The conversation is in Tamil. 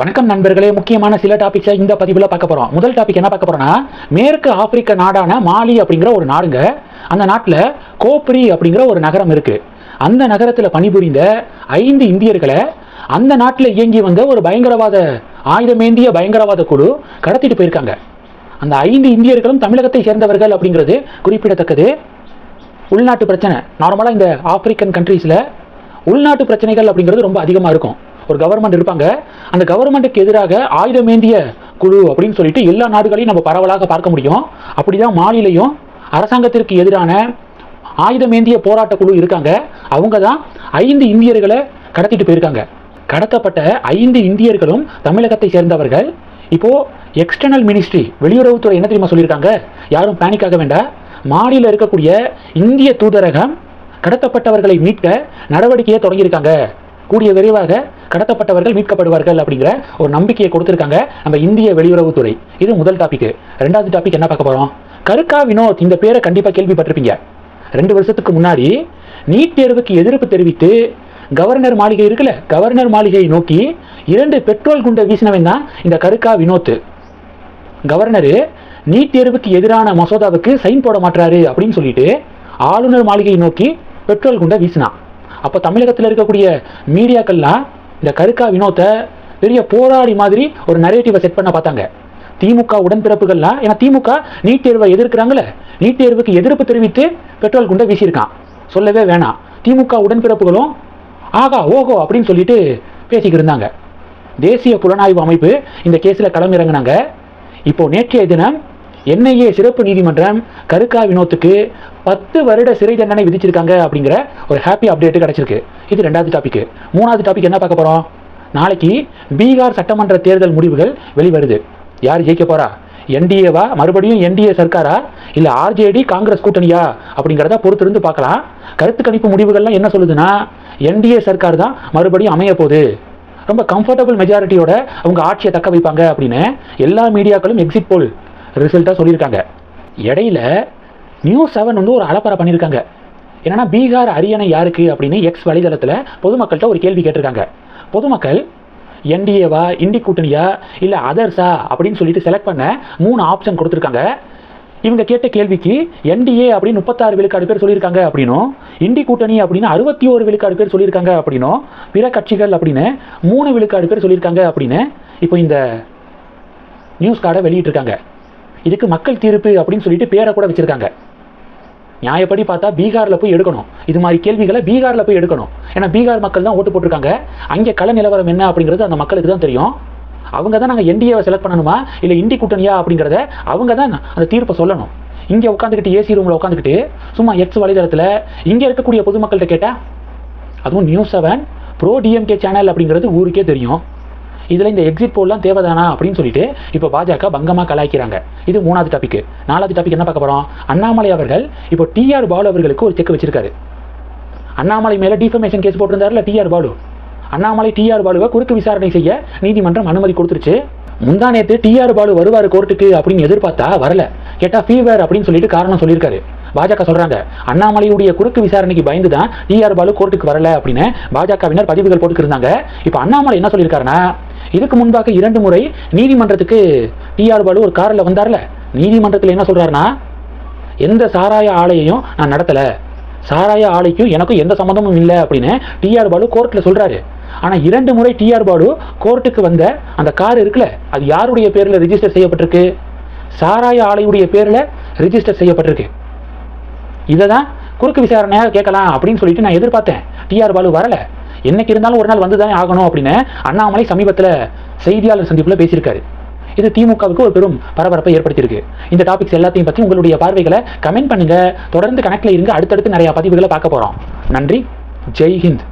வணக்கம் நண்பர்களே. முக்கியமான சில டாபிக்ஸை இந்த பதிவில் பார்க்க போகிறோம் முதல் டாபிக் என்ன பார்க்க போகிறோம்னா மேற்கு ஆப்பிரிக்க நாடான மாலி அப்படிங்கிற ஒரு நாடுங்க. அந்த நாட்டில் கோப்ரி அப்படிங்கிற ஒரு நகரம் இருக்கு. அந்த நகரத்தில் பணிபுரிந்த ஐந்து இந்தியர்களை அந்த நாட்டில் இயங்கி வந்த ஒரு பயங்கரவாத ஆயுதமேந்திய பயங்கரவாத குழு கடத்திட்டு போயிருக்காங்க. அந்த ஐந்து இந்தியர்களும் தமிழகத்தை சேர்ந்தவர்கள் அப்படிங்கிறது குறிப்பிடத்தக்கது. உள்நாட்டு பிரச்சனை. நார்மலாக இந்த ஆப்பிரிக்கன் கண்ட்ரீஸில் உள்நாட்டு பிரச்சனைகள் அப்படிங்கிறது ரொம்ப அதிகமாக இருக்கும். ஒரு கவர்மெண்ட் இருப்பாங்க. அந்த கவர்மெண்ட்டுக்கு எதிராக ஆயுதமேந்திய குழு அப்படின்னு சொல்லிட்டு எல்லா நாடுகளையும் நம்ம பரவலாக பார்க்க முடியும். அப்படிதான் மாநிலையும் அரசாங்கத்திற்கு எதிரான ஆயுதமேந்திய போராட்ட குழு இருக்காங்க. அவங்க தான் ஐந்து இந்தியர்களை கடத்திட்டு போயிருக்காங்க. கடத்தப்பட்ட ஐந்து இந்தியர்களும் தமிழகத்தை சேர்ந்தவர்கள். இப்போ எக்ஸ்டர்னல் மினிஸ்ட்ரி வெளியுறவுத்துறை என்ன தெரியுமா சொல்லியிருக்காங்க? யாரும் பேனிக் ஆக வேண்டாம். மாடியில் இருக்கக்கூடிய இந்திய தூதரகம் கடத்தப்பட்டவர்களை மீட்க நடவடிக்கையை தொடங்கியிருக்காங்க. கூடிய விரைவாக கடத்தப்பட்டவர்கள் மீட்கப்படுவார்கள் அப்படிங்கிற ஒரு நம்பிக்கையை கொடுத்திருக்காங்க நம்ம இந்திய வெளியுறவுத்துறை. இது முதல் டாபிக் ரெண்டாவது டாபிக் என்ன பார்க்க போறோம்? கருக்கா வினோத் இந்த பேரை கண்டிப்பாக கேள்விப்பட்டிருப்பீங்க. ரெண்டு வருஷத்துக்கு முன்னாடி நீட் தேர்வுக்கு எதிர்ப்பு தெரிவித்து கவர்னர் மாளிகை இருக்குல்ல கவர்னர் மாளிகையை நோக்கி இரண்டு பெட்ரோல் குண்டை வீசினவன் தான் இந்த கருக்கா வினோத். கவர்னரு நீட் தேர்வுக்கு எதிரான மசோதாவுக்கு சைன் போட மாட்டாரு அப்படின்னு சொல்லிட்டு ஆளுநர் மாளிகையை நோக்கி பெட்ரோல் குண்டை வீசினான். அப்போ தமிழகத்தில் இருக்கக்கூடிய மீடியாக்கள்லாம் இந்த கருக்கா வினோத்தை பெரிய போராடி மாதிரி ஒரு நரேட்டிவை செட் பண்ண பார்த்தாங்க. திமுக உடன்பிறப்புகள்லாம் ஏன்னா திமுக நீட் தேர்வை எதிர்க்கிறாங்களே நீட் தேர்வுக்கு எதிர்ப்பு தெரிவித்து பெட்ரோல் குண்டை வீசியிருக்கான். சொல்லவே வேணாம். திமுக உடன்பிறப்புகளும் ஆகா ஓஹோ அப்படின்னு சொல்லிட்டு பேசிக்கிட்டு இருந்தாங்க. தேசிய புலனாய்வு அமைப்பு இந்த கேஸில் களமிறங்கினாங்க. இப்போ நேற்றைய தினம் என்ஐஏ சிறப்பு நீதிமன்றம் கருக்கா வினோத்துக்கு பத்து வருட சிறை தண்டனை விதிச்சிருக்காங்க அப்படிங்கிற ஒரு ஹாப்பி அப்டேட் கிடைச்சிருக்கு. இது ரெண்டாவது டாபிக் மூணாவது டாபிக் என்ன பார்க்க போறோம்? நாளைக்கு பீகார் சட்டமன்ற தேர்தல் முடிவுகள் வெளிவருது. யார் ஜெயிக்க போறா? என்டிஏவா? மறுபடியும் என்டிஏ சர்க்காரா? இல்ல ஆர்ஜேடி காங்கிரஸ் கூட்டணியா? அப்படிங்கிறத பொறுத்திருந்து பார்க்கலாம். கருத்து கணிப்பு முடிவுகள்லாம் என்ன சொல்லுதுன்னா என்டிஏ சர்க்கார் தான் மறுபடியும் அமைய போகுது. ரொம்ப கம்ஃபர்டபுள் மெஜாரிட்டியோட அவங்க ஆட்சியை தக்க வைப்பாங்க அப்படின்னு எல்லா மீடியாக்களும் எக்ஸிட் போல் ரிசல்ட்டாக சொல்லியிருக்காங்க. இடையில நியூஸ் செவன் வந்து ஒரு அலப்பறை பண்ணியிருக்காங்க. என்னன்னா பீகார் அரியணை யாருக்கு அப்படின்னு எக்ஸ் வலைதளத்தில் பொதுமக்கள்கிட்ட ஒரு கேள்வி கேட்டிருக்காங்க. பொதுமக்கள் என்டிஏவா இண்டி கூட்டணியா இல்லை அதர்ஸா அப்படின்னு சொல்லிட்டு செலக்ட் பண்ண மூணு ஆப்ஷன் கொடுத்துருக்காங்க. இவங்க கேட்ட கேள்விக்கு என்டிஏ அப்படின்னு முப்பத்தாறு விழுக்காடு பேர் சொல்லியிருக்காங்க அப்படின்னும் இண்டி கூட்டணி அப்படின்னு அறுபத்தி ஒரு விழுக்காடு பேர் சொல்லியிருக்காங்க அப்படின்னும் பிற கட்சிகள் அப்படின்னு மூணு விழுக்காடு பேர் சொல்லியிருக்காங்க அப்படின்னு இப்போ இந்த நியூஸ் கார்டை வெளியிட்டிருக்காங்க. இதுக்கு மக்கள் தீர்ப்பு அப்படின்னு சொல்லிட்டு பேரை கூட வச்சிருக்காங்க. நியாயப்படி பார்த்தா பீகாரில் போய் எடுக்கணும். இது மாதிரி கேள்விகளை பீகாரில் போய் எடுக்கணும். ஏன்னா பீகார் மக்கள் தான் ஓட்டு போட்டிருக்காங்க. அங்கே கள நிலவரம் என்ன அப்படிங்கிறது அந்த மக்களுக்கு தான் தெரியும். அவங்க தான் நாங்கள் என்டிஏவை செலக்ட் பண்ணணுமா? இல்லை இண்டி கூட்டணியா அப்படிங்கிறத அவங்க தான் அந்த தீர்ப்பை சொல்லணும். இங்கே உட்காந்துக்கிட்டு ஏசி ரூமில் உட்காந்துக்கிட்டு சும்மா எக்ஸ் வலைதளத்தில் இங்கே இருக்கக்கூடிய பொதுமக்கள்கிட்ட கேட்டால் அதுவும் news seven bro DMK channel அப்படிங்கிறது ஊருக்கே தெரியும். இதில் இந்த எக்ஸிட் போல்லாம் தேவைதானா அப்படின்னு சொல்லிட்டு இப்போ பாஜக பங்கமாக கலாய்க்கிறாங்க. இது மூணாவது டாபிக் நாலாவது டாபிக் என்ன பார்க்க போகிறோம் அண்ணாமலை அவர்கள் இப்போ டிஆர் பாலு அவர்களுக்கு ஒரு செக் வச்சிருக்காரு. அண்ணாமலை மேலே டிஃபமேஷன் கேஸ் போட்டிருந்தாருல டிஆர் பாலு. அண்ணாமலை டிஆர் பாலுவை குறுக்கு விசாரணை செய்ய நீதிமன்றம் அனுமதி கொடுத்துருச்சு. முந்தா நேற்று டிஆர் பாலு வருவார் கோர்ட்டுக்கு அப்படின்னு எதிர்பார்த்தா வரல. கேட்டால் ஃபீவர் அப்படின்னு சொல்லிட்டு காரணம் சொல்லியிருக்காரு. பாஜக சொல்றாங்க. அண்ணாமலையுடைய குறுக்கு விசாரணைக்கு பயந்து தான் டிஆர் பாலு கோர்ட்டுக்கு வரல அப்படின்னு பாஜகவினர் பதிவுகள் போட்டுக்கிருந்தாங்க இப்போ அண்ணாமலை என்ன சொல்லியிருக்காருன்னா இதுக்கு முன்பாக இரண்டு முறை நீதிமன்றத்துக்கு டிஆர் பாலு ஒரு காரில் வந்தார்ல. நீதிமன்றத்தில் என்ன சொல்றாருன்னா எந்த சாராய ஆலையையும் நான் நடத்தலை. சாராய ஆலைக்கும் எனக்கும் எந்த சம்மந்தமும் இல்லை அப்படின்னு டிஆர் பாலு கோர்ட்டில் சொல்றாரு. ஆனால் இரண்டு முறை டிஆர் பாலு கோர்ட்டுக்கு வந்த அந்த கார் இருக்குல்ல அது யாருடைய பேரில் ரிஜிஸ்டர் செய்யப்பட்டிருக்கு? சாராய ஆலையுடைய பேரில் ரிஜிஸ்டர் செய்யப்பட்டிருக்கு. இதை தான் குறுக்கு விசாரணையாக கேட்கலாம் அப்படின்னு சொல்லிட்டு நான் எதிர்பார்த்தேன். டிஆர் பாலு வரல. என்னைக்கு இருந்தாலும் ஒரு நாள் வந்து தானே ஆகணும் அப்படின்னு அண்ணாமலை சமீபத்தில் செய்தியாளர் சந்திப்பில் பேசியிருக்காரு. இது திமுகவுக்கு ஒரு பெரும் பரபரப்பை ஏற்படுத்தியிருக்கு. இந்த டாபிக்ஸ் எல்லாத்தையும் பற்றி உங்களுடைய பார்வைகளை கமெண்ட் பண்ணுங்க. தொடர்ந்து கணக்கில் இருந்து அடுத்தடுத்து நிறைய பதிவுகளை பார்க்க போகிறோம் நன்றி. ஜெய் ஹிந்த்.